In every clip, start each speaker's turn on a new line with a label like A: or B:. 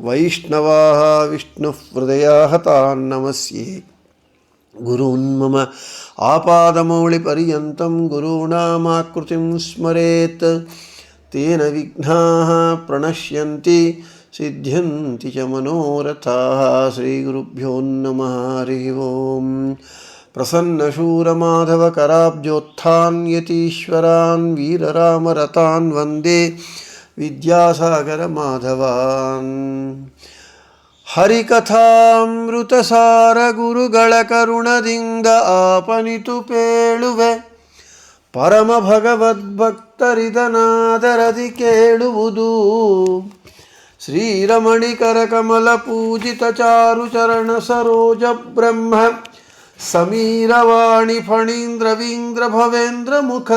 A: वैष्णवाः विष्णुहृदयाः तान् नमस्ये। गुरून् मम आपादमौलिपर्यन्तं गुरूणामाकृतिं स्मरेत्। तेन विघ्नाः प्रणश्यन्ति, सिद्ध्यन्ति च मनोरथाः। श्रीगुरुभ्यो नमः, हरिः ओम्। प्रसन्नशूरमाधवकराब्जोत्थान् वीररामरतान् वंदे। ವಿದ್ಯಾಸಾಗರಮಾಧವಾನ್ ಹರಿಕಥಾಮೃತಸಾರ ಗುರುಗಳ ಕರುಣದಿಂದ ಆಪನಿತು ಪೇಳುವೆ. ಪರಮ ಭಗವದ್ಭಕ್ತರಿದನಾದರದಿ ಕೇಳುವುದು. ಶ್ರೀರಮಣಿಕರ ಕಮಲ ಪೂಜಿತ ಚಾರು ಚರಣ ಸರೋಜ ಬ್ರಹ್ಮ. ಸಮೀರವಾಣಿ ಫಣೀಂದ್ರವೀಂದ್ರ ಭವೇಂದ್ರ ಮುಖ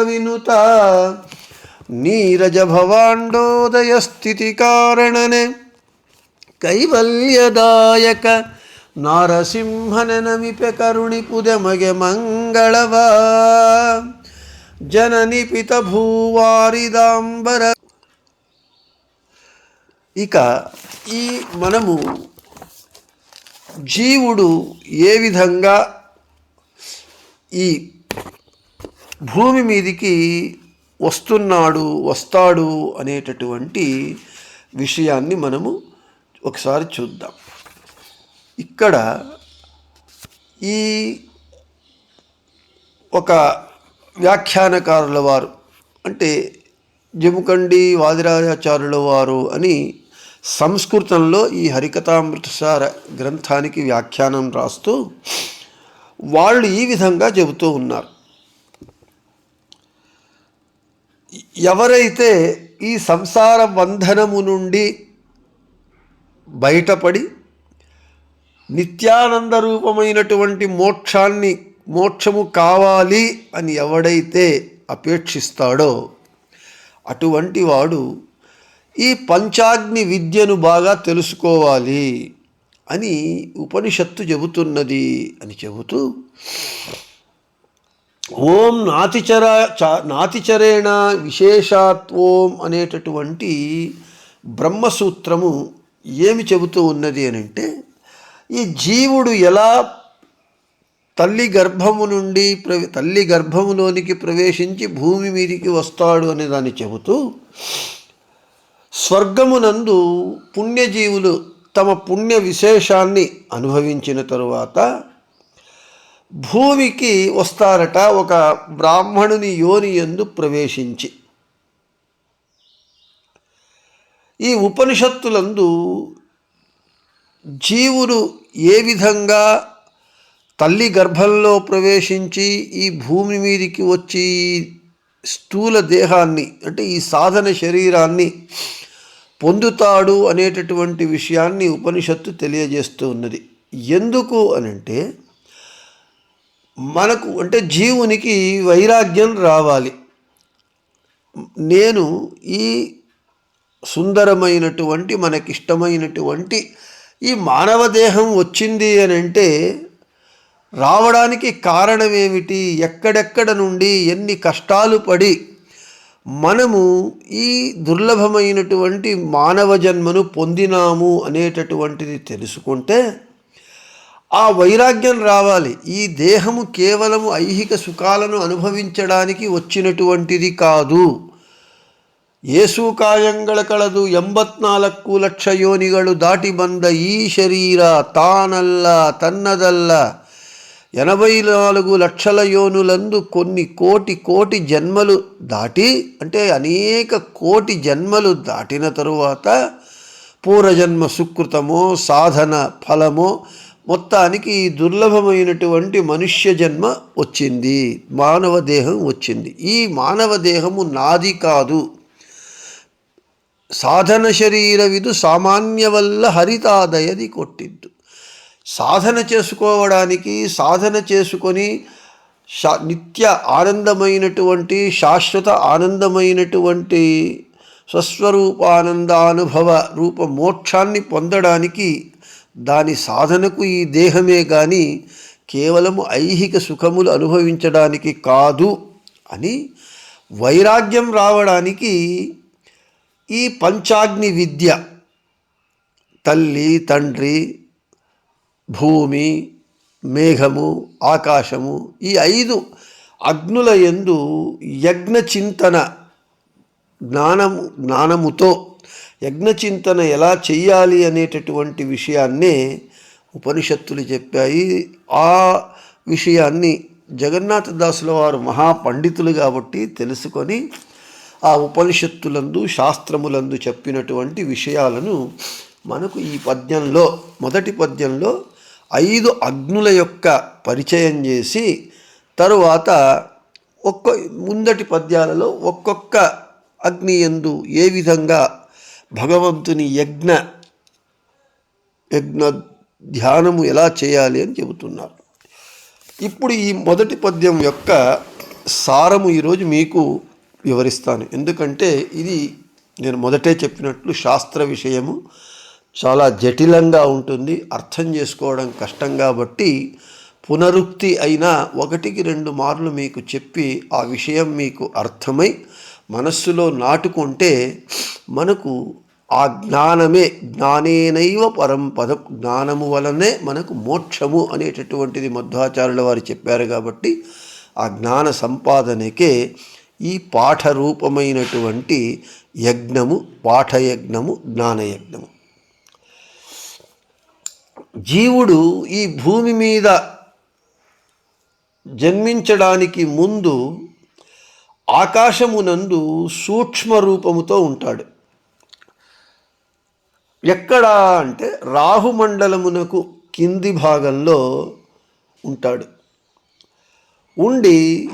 A: ವಿನುತ ನೀರಜ ಭವಾಂಡೋದಯ ಸ್ಥಿತಿ ಕಾರಣನೆ ಕೈವಲ್ಯದಾಯಕ ನಾರಸಿಂಹನ ನಮಿಪೆ ಕರುಣಿಪುದೆ ಮಗೆ ಮಂಗಳವ ಜನನಿಪಿತ భూవారిదాంబర ఇక ఈ మనము జీవుడు ఏ విధంగా ఈ భూమి మీదికి వస్తున్నాడు వస్తాడు అనేటటువంటి విషయాన్ని మనము ఒకసారి చూద్దాం. ఇక్కడ ఈ ఒక వ్యాఖ్యానకారుల వారు అంటే జముకండి వాదిరాజాచారుల వారు అని సంస్కృతంలో ఈ హరికథామృతసార గ్రంథానికి వ్యాఖ్యానం రాస్తూ వాళ్ళు ఈ విధంగా చెబుతూ ఉన్నారు. ఎవరైతే ఈ సంసార బంధనము నుండి బయటపడి నిత్యానంద రూపమైనటువంటి మోక్షాన్ని మోక్షము కావాలి అని ఎవడైతే అపేక్షిస్తాడో అటువంటి వాడు ఈ పంచాగ్ని విద్యను బాగా తెలుసుకోవాలి అని ఉపనిషత్తు చెబుతున్నది అని చెబుతూ ఓం నాతిచర చ నాతిచరేణ విశేషాత్వం అనేటటువంటి బ్రహ్మసూత్రము ఏమి చెబుతూ ఉన్నది అని అంటే ఈ జీవుడు ఎలా తల్లి గర్భము నుండి ప్రవే తల్లి గర్భములోనికి ప్రవేశించి భూమి మీదికి వస్తాడు అనే దాన్ని చెబుతూ స్వర్గమునందు పుణ్యజీవులు తమ పుణ్య విశేషాన్ని అనుభవించిన తరువాత భూమికి వస్తారట ఒక బ్రాహ్మణుని యోని ఎందు ప్రవేశించి. ఈ ఉపనిషత్తులందు జీవుడు ఏ విధంగా తల్లి గర్భంలో ప్రవేశించి ఈ భూమి మీదికి వచ్చి స్థూల దేహాన్ని అంటే ఈ సాధన శరీరాన్ని పొందుతాడు అనేటటువంటి విషయాన్ని ఉపనిషత్తు తెలియజేస్తూ ఉన్నది. ఎందుకు అనంటే మనకు అంటే జీవునికి వైరాగ్యం రావాలి. నేను ఈ సుందరమైనటువంటి మనకిష్టమైనటువంటి ఈ మానవ దేహం వచ్చింది అని అంటే రావడానికి కారణం ఏమిటి ఎక్కడెక్కడ నుండి ఎన్ని కష్టాలు పడి మనము ఈ దుర్లభమైనటువంటి మానవ జన్మను పొందినాము అనేటటువంటిది తెలుసుకుంటే ఆ వైరాగ్యం రావాలి ఈ దేహము కేవలము ఐహిక సుఖాలను అనుభవించడానికి వచ్చినటువంటిది కాదు ಏಸು ಕಾಯಂಗಳ ಕಳೆದು ಎಂಬತ್ನಾಲ್ಕು ಲಕ್ಷ ಯೋನಿಗಳು ದಾಟಿ ಬಂದ ಈ ಶರೀರ ತಾನಲ್ಲ ತನ್ನದಲ್ಲ ఎనభై నాలుగు లక్షల యోనులందు కొన్ని కోటి కోటి జన్మలు దాటి అంటే అనేక కోటి జన్మలు దాటిన తరువాత పూర్వజన్మ సుకృతమో సాధన ఫలమో మొత్తానికి ఈ దుర్లభమైనటువంటి మనుష్య జన్మ వచ్చింది మానవ దేహం వచ్చింది. ఈ మానవ దేహము నాది కాదు. సాధన శరీరవిదు సామాన్య వల్ల హరితాదయది కొట్టిద్దు. సాధన చేసుకోవడానికి సాధన చేసుకొని శా నిత్య ఆనందమైనటువంటి శాశ్వత ఆనందమైనటువంటి స్వస్వరూపానందానుభవ రూప మోక్షాన్ని పొందడానికి దాని సాధనకు ఈ దేహమే కానీ కేవలము ఐహిక సుఖములు అనుభవించడానికి కాదు అని వైరాగ్యం రావడానికి ఈ పంచాగ్ని విద్య తల్లి తండ్రి భూమి మేఘము ఆకాశము ఈ ఐదు అగ్నుల ఎందు యజ్ఞ చింతన జ్ఞానము జ్ఞానముతో యజ్ఞచింతన ఎలా చెయ్యాలి అనేటటువంటి విషయాన్నే ఉపనిషత్తులు చెప్పాయి. ఆ విషయాన్ని జగన్నాథదాసుల వారు మహాపండితులు కాబట్టి తెలుసుకొని ఆ ఉపనిషత్తులందు శాస్త్రములందు చెప్పినటువంటి విషయాలను మనకు ఈ పద్యంలో మొదటి పద్యంలో ఐదు అగ్నుల యొక్క పరిచయం చేసి తరువాత ఒక్క ముందటి పద్యాలలో ఒక్కొక్క అగ్ని ఎందు ఏ విధంగా భగవంతుని యజ్ఞ యజ్ఞ ధ్యానము ఎలా చేయాలి అని చెబుతున్నారు. ఇప్పుడు ఈ మొదటి పద్యం యొక్క సారము ఈరోజు మీకు వివరిస్తాను. ఎందుకంటే ఇది నేను మొదటే చెప్పినట్లు శాస్త్ర విషయము చాలా జటిలంగా ఉంటుంది అర్థం చేసుకోవడం కష్టం కాబట్టి పునరుక్తి అయినా ఒకటికి రెండు మార్లు మీకు చెప్పి ఆ విషయం మీకు అర్థమై మనస్సులో నాటుకుంటే మనకు ఆ జ్ఞానమే జ్ఞానేనైవ పరంపదం జ్ఞానము వలనే మనకు మోక్షము అనేటటువంటిది మధ్వాచార్యుల వారు చెప్పారు కాబట్టి ఆ జ్ఞాన సంపాదనకే ఈ పాఠ రూపమైనటువంటి యజ్ఞము పాఠయజ్ఞము జ్ఞానయజ్ఞము. జీవుడు ఈ భూమి మీద జన్మించడానికి ముందు ఆకాశమునందు సూక్ష్మ రూపముతో ఉంటాడు. ఎక్కడ అంటే రాహుమండలమునకు కింది భాగంలో ఉంటాడు. ఉండి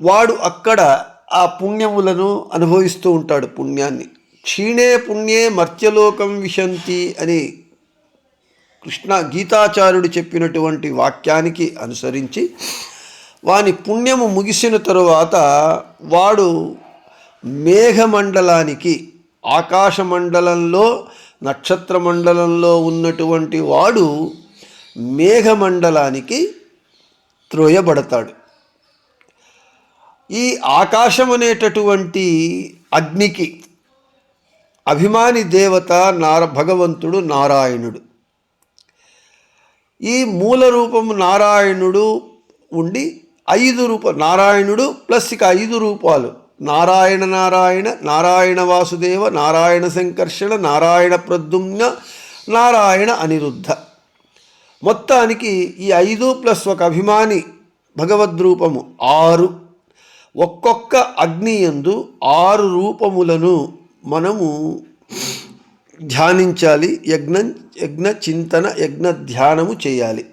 A: వాడు అక్కడ ఆ పుణ్యములను అనుభవిస్తూ ఉంటాడు పుణ్యాన్ని. క్షీణే పుణ్యే మర్త్యలోకం విశంతి అని కృష్ణ గీతాచార్యుడు చెప్పినటువంటి వాక్యానికి అనుసరించి వాని పుణ్యము ముగిసిన తరువాత వాడు మేఘమండలానికి ఆకాశమండలంలో నక్షత్ర మండలంలో ఉన్నటువంటి వాడు మేఘమండలానికి త్రోయబడతాడు. ఈ ఆకాశం అనేటటువంటి అగ్నికి అభిమాని దేవత నార భగవంతుడు నారాయణుడు. ఈ మూల రూపము నారాయణుడు ఉండి ఐదు రూప నారాయణుడు ప్లస్ ఇక ఐదు రూపాలు. నారాయణ నారాయణ నారాయణ వాసుదేవ నారాయణ సంకర్షణ నారాయణ ప్రద్యుమ్న నారాయణ అనిరుద్ధ. మొత్తానికి ఈ ఐదు ప్లస్ ఒక అభిమాని భగవద్రూపము ఆరు. ఒక్కొక్క అగ్నియందు ఆరు రూపములను మనము ధ్యానించాలి. యజ్ఞ యజ్ఞ చింతన యజ్ఞ ధ్యానము చేయాలి.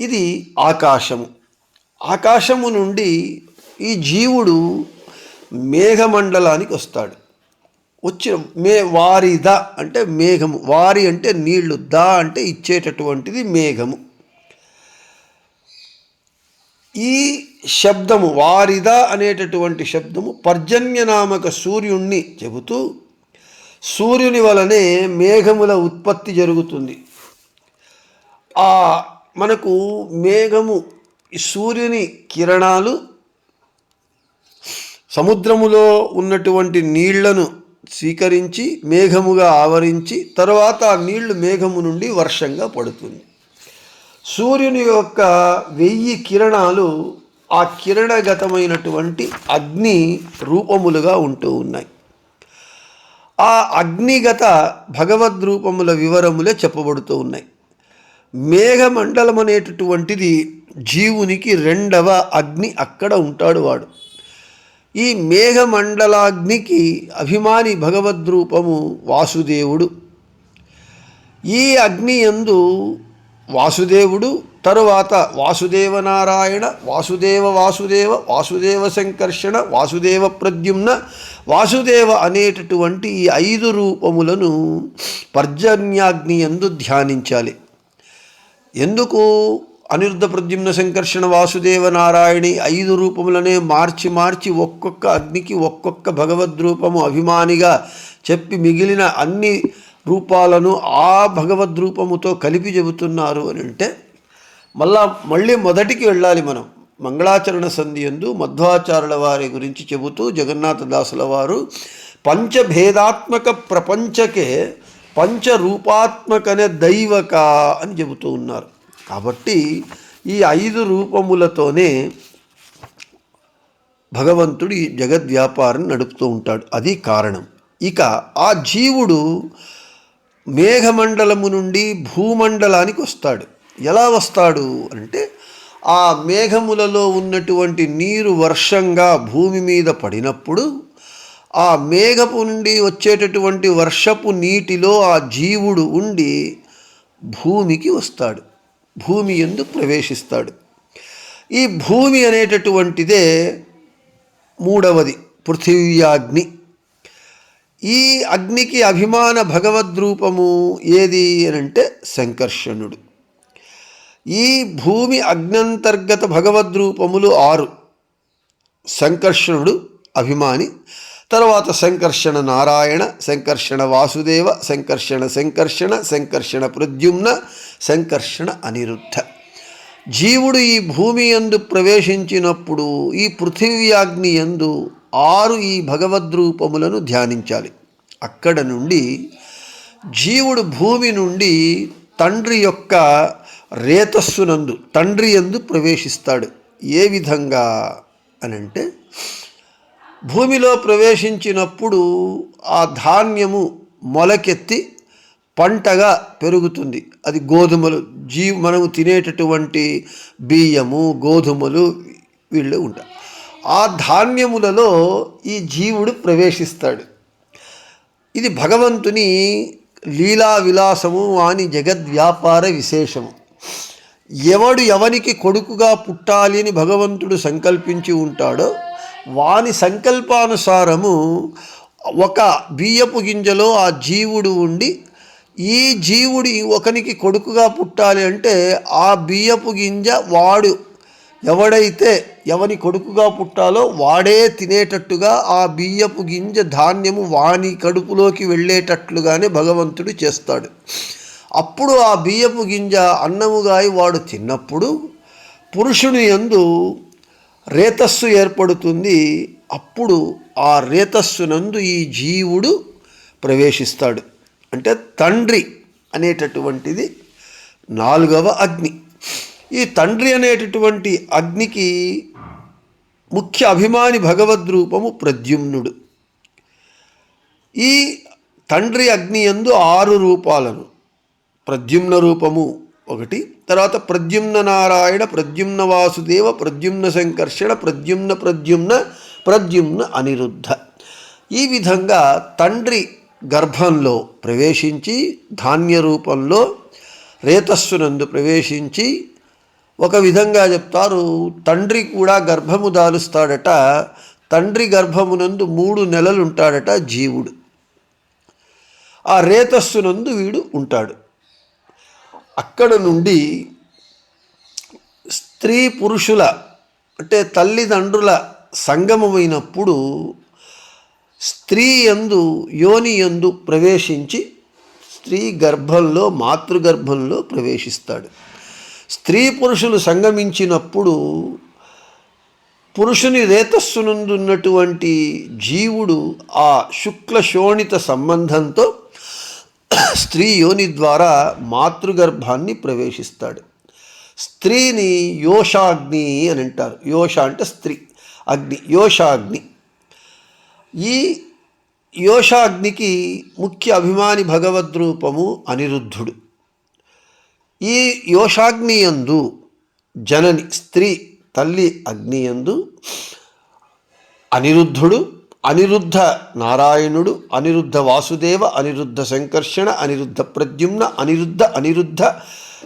A: ఇది ఆకాశము. ఆకాశము నుండి ఈ జీవుడు మేఘమండలానికి వస్తాడు. వచ్చిన మే వారిద అంటే మేఘము. వారి అంటే నీళ్ళు. దా అంటే ఇచ్చేటటువంటిది మేఘము. ఈ శబ్దము వారిద అనేటటువంటి శబ్దము పర్జన్యనామక సూర్యుణ్ణి చెబుతూ సూర్యుని వలనే మేఘముల ఉత్పత్తి జరుగుతుంది. ఆ మనకు మేఘము సూర్యుని కిరణాలు సముద్రములో ఉన్నటువంటి నీళ్ళను స్వీకరించి మేఘముగా ఆవరించి తర్వాత ఆ నీళ్ళు మేఘము నుండి వర్షంగా పడుతుంది. సూర్యుని యొక్క వెయ్యి కిరణాలు ఆ కిరణగతమైనటువంటి అగ్ని రూపములుగా ఉంటూ ఉన్నాయి. ఆ అగ్నిగత భగవద్రూపముల వివరములే చెప్పబడుతూ ఉన్నాయి. మేఘమండలం అనేటటువంటిది జీవునికి రెండవ అగ్ని అక్కడ ఉంటాడు వాడు. ఈ మేఘమండలాగ్నికి అభిమాని భగవద్రూపము వాసుదేవుడు. ఈ అగ్ని యందు వాసుదేవుడు తరువాత వాసుదేవ నారాయణ వాసుదేవ వాసుదేవ వాసుదేవ సంకర్షణ వాసుదేవ ప్రద్యుమ్న వాసుదేవ అనేటటువంటి ఈ ఐదు రూపములను పర్జన్యాగ్ని యందు ధ్యానించాలి. ఎందుకు? అనిరుద్ధ ప్రద్యుమ్న సంకర్షణ వాసుదేవ నారాయణి ఐదు రూపములనే మార్చి మార్చి ఒక్కొక్క అగ్నికి ఒక్కొక్క భగవద్రూపము అభిమానిగా చెప్పి మిగిలిన అన్ని రూపాలను ఆ భగవద్రూపముతో కలిపి చెబుతున్నారు అని అంటే మళ్ళా మళ్ళీ మొదటికి వెళ్ళాలి మనం. మంగళాచరణ సంధి ఎందు మధ్వాచారుల వారి గురించి చెబుతూ జగన్నాథదాసుల వారు పంచభేదాత్మక ప్రపంచకే పంచరూపాత్మకనే దైవక అని చెబుతూ ఉన్నారు. కాబట్టి ఈ ఐదు రూపములతోనే భగవంతుడు ఈ జగద్వ్యాపారం నడుపుతూ ఉంటాడు. అది కారణం. ఇక ఆ జీవుడు మేఘమండలము నుండి భూమండలానికి వస్తాడు. ఎలా వస్తాడు అంటే ఆ మేఘములలో ఉన్నటువంటి నీరు వర్షంగా భూమి మీద పడినప్పుడు ఆ మేఘపు నుండి వచ్చేటటువంటి వర్షపు నీటిలో ఆ జీవుడు ఉండి భూమికి వస్తాడు. భూమి ఎందు ప్రవేశిస్తాడు. ఈ భూమి అనేటటువంటిదే మూడవది పృథివ్యాగ్ని. ఈ అగ్నికి అభిమాన భగవద్రూపము ఏది అని అంటే సంకర్షణుడు ఈ భూమి అగ్నంతర్గత భగవద్రూపములు ఆరు. సంకర్షణుడు అభిమాని తర్వాత సంకర్షణ నారాయణ సంకర్షణ వాసుదేవ సంకర్షణ సంకర్షణ సంకర్షణ ప్రద్యుమ్న సంకర్షణ అనిరుద్ధ. జీవుడు ఈ భూమి యందు ప్రవేశించినప్పుడు ఈ పృథివ్యాగ్ని యందు ఆరు ఈ భగవద్రూపములను ధ్యానించాలి. అక్కడ నుండి జీవుడు భూమి నుండి తండ్రి యొక్క రేతస్సునందు తండ్రి యందు ప్రవేశిస్తాడు. ఏ విధంగా అనంటే భూమిలో ప్రవేశించినప్పుడు ఆ ధాన్యము మొలకెత్తి పంటగా పెరుగుతుంది. అది గోధుమలు జీ మనము తినేటటువంటి బియ్యము గోధుమలు వీళ్ళు ఉంటాయి ఆ ధాన్యములలో ఈ జీవుడు ప్రవేశిస్తాడు. ఇది భగవంతుని లీలా విలాసము వాని జగద్వ్యాపార విశేషము. ఎవడు ఎవనికి కొడుకుగా పుట్టాలి అని భగవంతుడు సంకల్పించి ఉంటాడో వాని సంకల్పానుసారము ఒక బియ్యపు గింజలో ఆ జీవుడు ఉండి ఈ జీవుడి ఒకనికి కొడుకుగా పుట్టాలి అంటే ఆ బియ్యపు గింజ వాడు ఎవడైతే ఎవని కొడుకుగా పుట్టాలో వాడే తినేటట్టుగా ఆ బియ్యపు గింజ ధాన్యము వాని కడుపులోకి వెళ్ళేటట్లుగానే భగవంతుడు చేస్తాడు. అప్పుడు ఆ బియ్యపు గింజ అన్నముగాయి వాడు తిన్నప్పుడు పురుషుని యందు రేతస్సు ఏర్పడుతుంది అప్పుడు ఆ రేతస్సునందు ఈ జీవుడు ప్రవేశిస్తాడు. అంటే తండ్రి అనేటటువంటిది నాలుగవ అగ్ని. ఈ తండ్రి అనేటటువంటి అగ్నికి ముఖ్య అభిమాని భగవద్రూపము ప్రద్యుమ్నుడు. ఈ తండ్రి అగ్ని యందు ఆరు రూపాలను ప్రద్యుమ్న రూపము ఒకటి. తర్వాత ప్రద్యుమ్న నారాయణ ప్రద్యుమ్న వాసుదేవ ప్రద్యుమ్న సంకర్షణ ప్రద్యుమ్న ప్రద్యుమ్న ప్రద్యుమ్న అనిరుద్ధ. ఈ విధంగా తండ్రి గర్భంలో ప్రవేశించి ధాన్య రూపంలో రేతస్సునందు ప్రవేశించి ఒక విధంగా చెప్తారు తండ్రి కూడా గర్భము దాలుస్తాడట తండ్రి గర్భమునందు మూడు నెలలు ఉంటాడట జీవుడు. ఆ రేతస్సునందు వీడు ఉంటాడు. అక్కడ నుండి స్త్రీ పురుషుల అంటే తల్లిదండ్రుల సంగమమైనప్పుడు స్త్రీ యందు యోని యందు ప్రవేశించి స్త్రీ గర్భంలో మాతృగర్భంలో ప్రవేశిస్తాడు. స్త్రీ పురుషులు సంగమించినప్పుడు పురుషుని రేతస్సునందున్నటువంటి జీవుడు ఆ శుక్ల శోణిత సంబంధంతో స్త్రీ యోని ద్వారా మాతృగర్భాన్ని ప్రవేశిస్తాడు. స్త్రీని యోషాగ్ని అని అంటారు. యోష అంటే స్త్రీ అగ్ని యోషాగ్ని. ఈ యోషాగ్నికి ముఖ్య అభిమాని భగవద్రూపము అనిరుద్ధుడు. ఈ యోషాగ్నియందు జనని స్త్రీ తల్లి అగ్నియందు అనిరుద్ధుడు. అనిరుద్ధ నారాయణుడు అనిరుద్ధ వాసుదేవ అనిరుద్ధ సంకర్షణ అనిరుద్ధ ప్రద్యుమ్న అనిరుద్ధ అనిరుద్ధ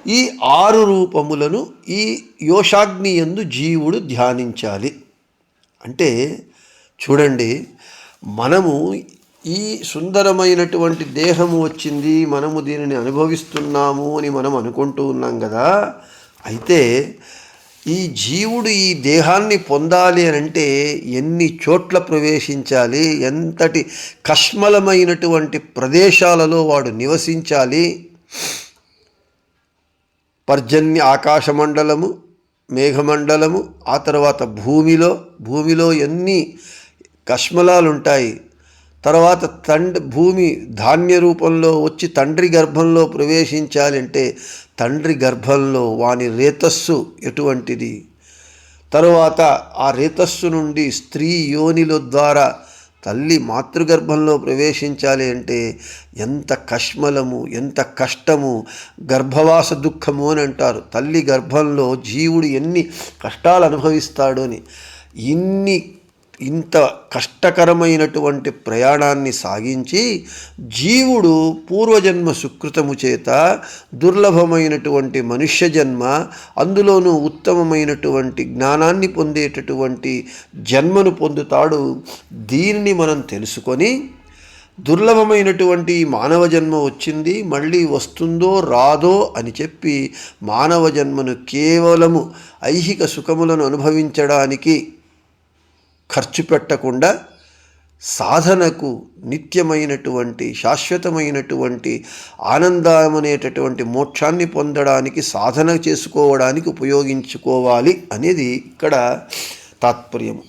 A: ఈ ఆరు రూపములను ఈ యోషాగ్ని యందు జీవుడు ధ్యానించాలి. అంటే చూడండి మనము ఈ సుందరమైనటువంటి దేహము వచ్చింది మనము దీనిని అనుభవిస్తున్నాము అని మనం అనుకుంటూ ఉన్నాం కదా. అయితే ఈ జీవుడు ఈ దేహాన్ని పొందాలి అని అంటే ఎన్ని చోట్ల ప్రవేశించాలి ఎంతటి కష్మలమైనటువంటి ప్రదేశాలలో వాడు నివసించాలి? పర్జన్య ఆకాశమండలము మేఘమండలము ఆ తర్వాత భూమిలో భూమిలో ఎన్ని కష్మలాలుంటాయి? తర్వాత తండ్రి భూమి ధాన్య రూపంలో వచ్చి తండ్రి గర్భంలో ప్రవేశించాలంటే తండ్రి గర్భంలో వాని రేతస్సు ఎటువంటిది? తరువాత ఆ రేతస్సు నుండి స్త్రీ యోనిల ద్వారా తల్లి మాతృగర్భంలో ప్రవేశించాలి అంటే ఎంత కష్మలము ఎంత కష్టము గర్భవాస దుఃఖము అని అంటారు. తల్లి గర్భంలో జీవుడు ఎన్ని కష్టాలు అనుభవిస్తాడు అని. ఇన్ని ఇంత కష్టకరమైనటువంటి ప్రయాణాన్ని సాగించి జీవుడు పూర్వజన్మ సుకృతము చేత దుర్లభమైనటువంటి మనుష్య జన్మ అందులోనూ ఉత్తమమైనటువంటి జ్ఞానాన్ని పొందేటటువంటి జన్మను పొందుతాడు. దీనిని మనం తెలుసుకొని దుర్లభమైనటువంటి మానవ జన్మ వచ్చింది మళ్ళీ వస్తుందో రాదో అని చెప్పి మానవ జన్మను కేవలము ఐహిక సుఖములను అనుభవించడానికి ఖర్చు పెట్టకుండా సాధనకు నిత్యమైనటువంటి శాశ్వతమైనటువంటి ఆనందమనేటటువంటి మోక్షాన్ని పొందడానికి సాధన చేసుకోవడానికి ఉపయోగించుకోవాలి అనేది ఇక్కడ తాత్పర్యము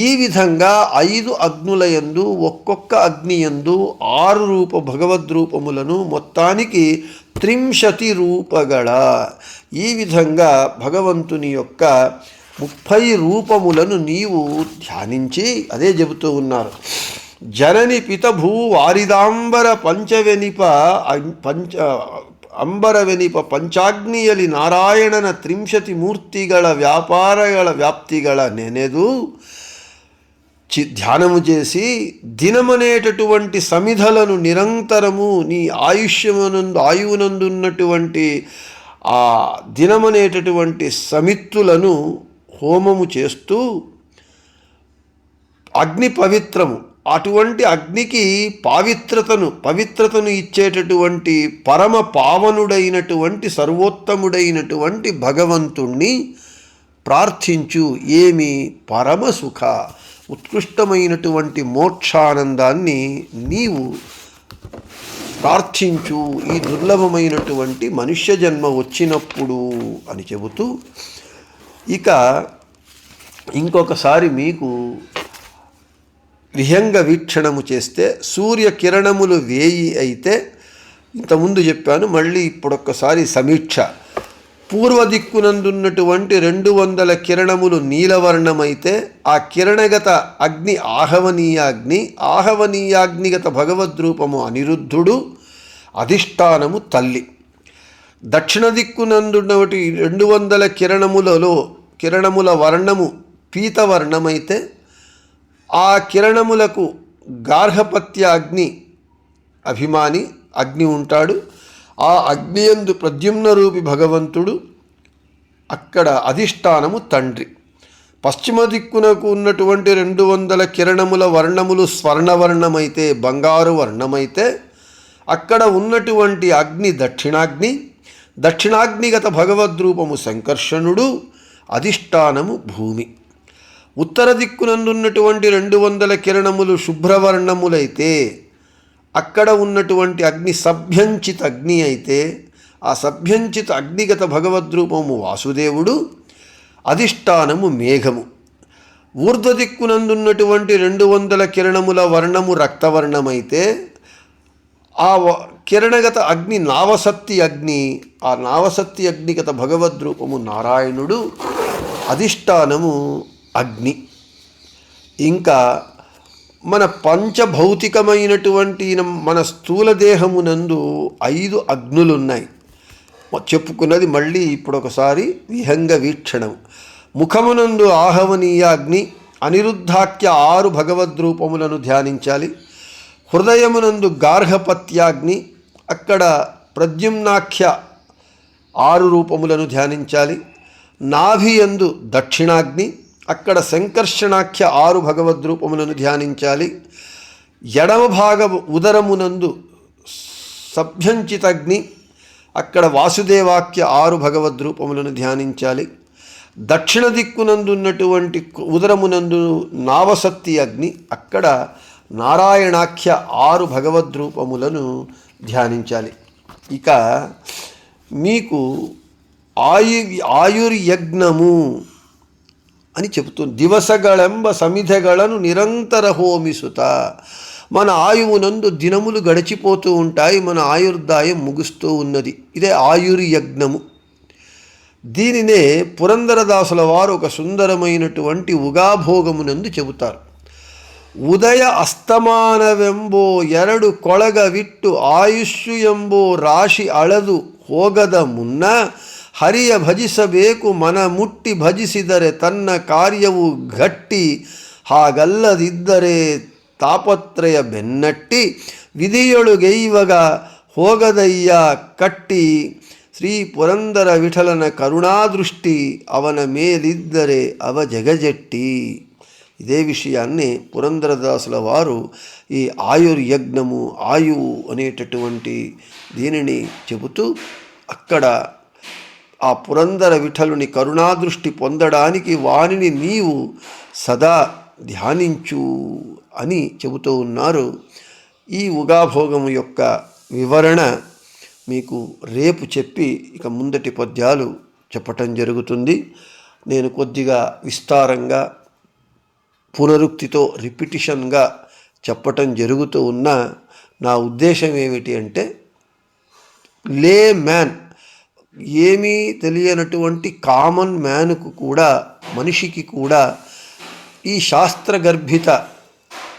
A: ఈ విధంగా ఐదు అగ్నులయందు ఒక్కొక్క అగ్నియందు ఆరు రూప భగవద్రూపములను మొత్తానికి త్రింశతి రూపగళ ఈ విధంగా భగవంతుని యొక్క ముప్పై రూపములను నీవు ధ్యానించి అదే చెబుతూ ఉన్నారు జనని పితభూ వారిదాంబర పంచవెనిప అం- పంచ ಅಂಬರವೆನಿಪ ಪಂಚಾಗ್ನಿಯಲಿ ನಾರಾಯಣನ ತ್ರಿಂಶತಿ ಮೂರ್ತಿಗಳ ವ್ಯಾಪಾರಗಳ ವ್ಯಾಪ್ತಿಗಳ ನೆನೆದು చి ధ్యానము చేసి దినమనేటటువంటి సమిధలను నిరంతరము నీ ఆయుష్యమునందు ఆయువునందున్నటువంటి ఆ దినమనేటటువంటి సమిత్తులను హోమము చేస్తూ అగ్ని పవిత్రము. అటువంటి అగ్నికి పావిత్రతను పవిత్రతను ఇచ్చేటటువంటి పరమ పావనుడైనటువంటి సర్వోత్తముడైనటువంటి భగవంతుణ్ణి ప్రార్థించు. ఏమి? పరమ సుఖ. ఉత్కృష్టమైనటువంటి మోక్షానందాన్ని నీవు ప్రార్థించు. ఈ దుర్లభమైనటువంటి మనుష్య జన్మ వచ్చినప్పుడు అని చెబుతూ ఇక ఇంకొకసారి మీకు విహంగ వీక్షణము చేస్తే సూర్య కిరణములు వేయి అయితే ఇంతకుముందు చెప్పాను మళ్ళీ ఇప్పుడొక్కసారి సమీక్ష. పూర్వ దిక్కునందున్నటువంటి రెండు వందల కిరణములు నీలవర్ణమైతే ఆ కిరణగత అగ్ని ఆహవనీయాగ్ని ఆహవనీయాగ్నిగత భగవద్రూపము అనిరుద్ధుడు అధిష్టానము తల్లి. దక్షిణ దిక్కునందున్నటి రెండు వందల కిరణములలో కిరణముల వర్ణము పీతవర్ణమైతే ఆ కిరణములకు గార్హపత్య అగ్ని అభిమాని అగ్ని ఉంటాడు. ఆ అగ్నియందు ప్రద్యుమ్న రూపి భగవంతుడు అక్కడ అధిష్టానము తండ్రి. పశ్చిమ దిక్కునకు ఉన్నటువంటి రెండు వందల కిరణముల వర్ణములు స్వర్ణవర్ణమైతే బంగారు వర్ణమైతే అక్కడ ఉన్నటువంటి అగ్ని దక్షిణాగ్ని దక్షిణాగ్నిగత భగవద్రూపము సంకర్షణుడు అధిష్టానము భూమి. ఉత్తర దిక్కునందున్నటువంటి రెండు వందల కిరణములు శుభ్రవర్ణములైతే అక్కడ ఉన్నటువంటి అగ్ని సభ్యంచిత అగ్ని అయితే ఆ సభ్యంచిత అగ్నిగత భగవద్రూపము వాసుదేవుడు అధిష్టానము మేఘము. ఊర్ధ్వ దిక్కునందున్నటువంటి రెండు వందల కిరణముల వర్ణము రక్తవర్ణమైతే ఆ వ- కిరణగత అగ్ని నావసత్తి అగ్ని ఆ నావసత్తి అగ్నిగత భగవద్రూపము నారాయణుడు అధిష్టానము అగ్ని. ఇంకా మన పంచభౌతికమైనటువంటి మన స్థూల దేహమునందు ఐదు అగ్నులు ఉన్నాయి చెప్పుకున్నది మళ్ళీ ఇప్పుడు ఒకసారి విహంగ వీక్షణం. ముఖమునందు ఆహవనీయ అగ్ని అనిరుద్ధాఖ్య ఆరు భగవద్రూపములను ధ్యానించాలి. హృదయమునందు గార్హపత్యాగ్ని అక్కడ ప్రద్యుమ్నాఖ్య ఆరు రూపములను ధ్యానించాలి. నాభియందు దక్షిణాగ్ని అక్కడ సంకర్షణాఖ్య ఆరు భగవద్రూపములను ధ్యానించాలి. ఎడమ భాగము ఉదరమునందు సభ్యంచితగ్ని అక్కడ వాసుదేవాఖ్య ఆరు భగవద్రూపములను ధ్యానించాలి. దక్షిణ దిక్కునందున్నటువంటి ఉదరమునందు నావసత్తి అగ్ని అక్కడ నారాయణాఖ్య ఆరు భగవద్రూపములను ధ్యానించాలి. ఇక మీకు ఆయు ఆయుర్యజ్ఞము అని చెబుతుంది దివసగళెంబ సమిధగలను నిరంతర హోమిసుత. మన ఆయువునందు దినములు గడిచిపోతూ ఉంటాయి మన ఆయుర్దాయం ముగుస్తూ ఉన్నది. ఇదే ఆయుర్యజ్ఞము. దీనినే పురంధరదాసుల వారు ఒక సుందరమైనటువంటి ఉగాభోగమునందు చెబుతారు. ಉದಯ ಅಸ್ತಮಾನವೆಂಬೋ ಎರಡು ಕೊಳಗವಿಟ್ಟು ಆಯುಷ್ಯು ಎಂಬೋ ರಾಶಿ ಅಳದು ಹೋಗದ ಮುನ್ನ ಹರಿಯ ಭಜಿಸಬೇಕು, ಮನ ಮುಟ್ಟಿ ಭಜಿಸಿದರೆ ತನ್ನ ಕಾರ್ಯವು ಗಟ್ಟಿ. ಹಾಗಲ್ಲದಿದ್ದರೆ ತಾಪತ್ರಯ ಬೆನ್ನಟ್ಟಿ. ವಿಧಿಯೊಳುಗೈವಗ ಹೋಗದಯ್ಯ ಕಟ್ಟಿ. ಶ್ರೀ ಪುರಂದರ ವಿಠಲನ ಕರುಣಾದೃಷ್ಟಿ ಅವನ ಮೇಲಿದ್ದರೆ ಅವ ಜಗಜೆಟ್ಟಿ. ఇదే విషయాన్ని పురంధరదాసుల వారు ఈ ఆయుర్యజ్ఞము ఆయువు అనేటటువంటి దీనిని చెబుతూ అక్కడ ఆ పురందర విఠలుని కరుణాదృష్టి పొందడానికి వానిని నీవు సదా ధ్యానించు అని చెబుతూ ఉన్నారు. ఈ ఉగాభోగము యొక్క వివరణ మీకు రేపు చెప్పి ఇక ముందటి పద్యాలు చెప్పటం జరుగుతుంది. నేను కొద్దిగా విస్తారంగా పునరుక్తితో రిపిటిషన్గా చెప్పటం జరుగుతూ ఉన్న నా ఉద్దేశం ఏమిటి అంటే లే మ్యాన్ ఏమీ తెలియనటువంటి కామన్ మ్యాన్కు కూడా మనిషికి కూడా ఈ శాస్త్రగర్భిత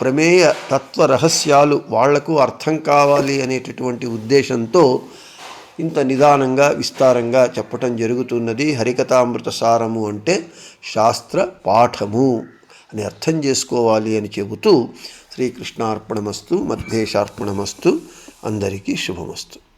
A: ప్రమేయ తత్వ రహస్యాలు వాళ్ళకు అర్థం కావాలి అనేటటువంటి ఉద్దేశంతో ఇంత నిదానంగా విస్తారంగా చెప్పటం జరుగుతున్నది హరికథామృత సారము అంటే శాస్త్ర పాఠము. అని అర్థం చేసుకోవాలి అని చెబుతూ శ్రీకృష్ణార్పణమస్తు మధ్యేశార్పణమస్తు అందరికీ శుభమస్తు.